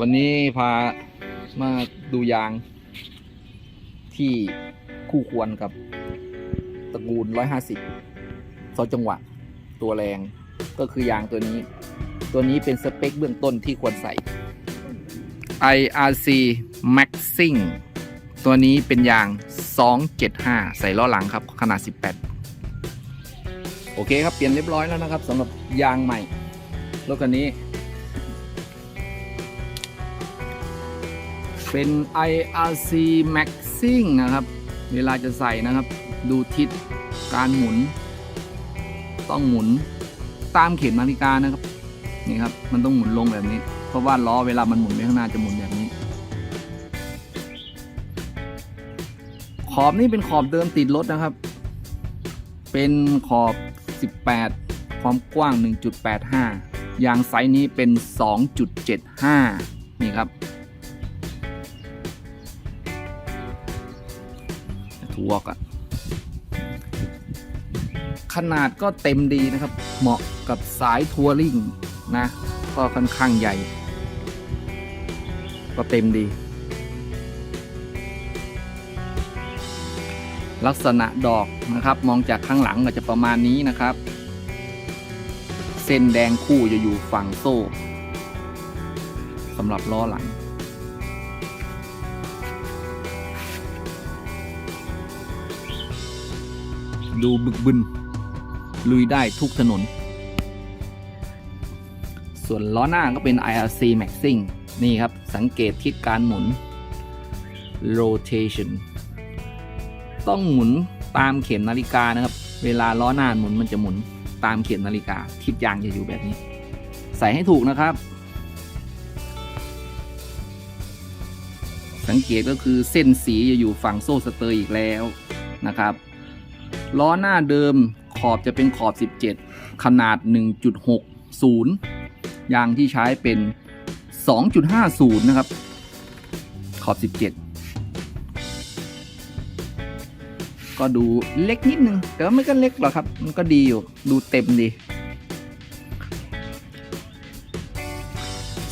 วันนี้พามาดูยางที่คู่ควรกับตระกูล 150ซอจังหวะ ตัวแรงก็คือยางตัวนี้ ตัวนี้เป็นสเปคเบื้องต้นที่ควรใส่ IRC Maxing ตัวนี้เป็นยาง 275 ใส่ล้อหลังครับ ขนาด 18 โอเคครับ เปลี่ยนเรียบร้อยแล้วนะครับสำหรับยางใหม่รถคันนี้ เป็น IRC Maxing นะครับ เวลาจะใส่นะครับ ดูทิศการหมุน ต้องหมุนตามเข็มนาฬิกานะครับ นี่ครับ มันต้องหมุนลงแบบนี้ เพราะว่าล้อเวลามันหมุนไปข้างหน้าจะหมุนแบบนี้ ขอบนี่เป็นขอบเดิมติดรถนะครับ เป็นขอบ 18 ความกว้าง 1.85 ยางไซส์นี้เป็น 2.75 นี่ครับ วร์กันขนาดก็เต็มดีนะครับ เหมาะกับสายทัวริงนะ ก็ค่อนข้างใหญ่ ก็เต็มดี ลักษณะดอกนะครับ มองจากข้างหลังก็จะประมาณนี้นะครับ เส้นแดงคู่จะอยู่ฝั่งโซ่สำหรับล้อหลัง ดูบึกบึน ลุยได้ทุกถนน ส่วนล้อหน้าก็เป็น IRC Maxing นี่ครับ สังเกตทิศการหมุน rotation ต้องหมุนตามเข็มนาฬิกานะครับ เวลาล้อหน้าหมุนมันจะหมุนตามเข็มนาฬิกา ทิศยางจะอยู่แบบนี้ ใส่ให้ถูกนะครับ สังเกตก็คือเส้นสีจะอยู่ฝั่งโซ่สเตอร์อีกแล้วนะครับ ล้อหน้าเดิมขอบจะเป็นขอบ 17 ขนาด 1.60 ยางที่ใช้เป็น 2.50 นะครับ ขอบ 17 ก็ดูเล็กนิดนึง แต่ว่าไม่ก็เล็กหรอกครับ มันก็ดีอยู่ ดูเต็มดี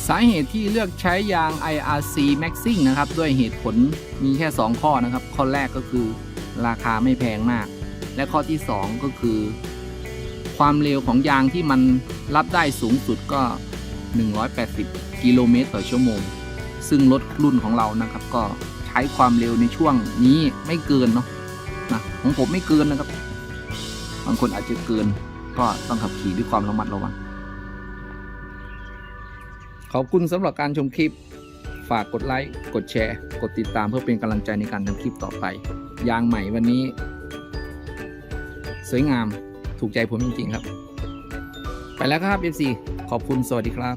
สาเหตุที่เลือกใช้ยาง IRC Maxing นะครับ ด้วยเหตุผลมีแค่ 2 ข้อนะครับ ข้อแรกก็คือราคาไม่แพงมาก และข้อที่ 2 ก็คือ ความเร็วของยางที่มันรับได้สูงสุดก็ 180 กิโลเมตรต่อชั่วโมง ซึ่งรถรุ่นของเรานะครับก็ใช้ความเร็วในช่วงนี้ไม่เกินเนาะนะของผมไม่เกินนะครับ บางคนอาจจะเกินก็ต้องขับขี่ด้วยความระมัดระวัง ขอบคุณสำหรับการชมคลิป ฝากกดไลค์ กดแชร์ กดติดตามเพื่อเป็นกำลังใจในการทำคลิปต่อไป ยางใหม่วันนี้ สวยงามถูกใจผมจริง ๆ ครับ ไปแล้วครับ FC ขอบคุณสวัสดีครับ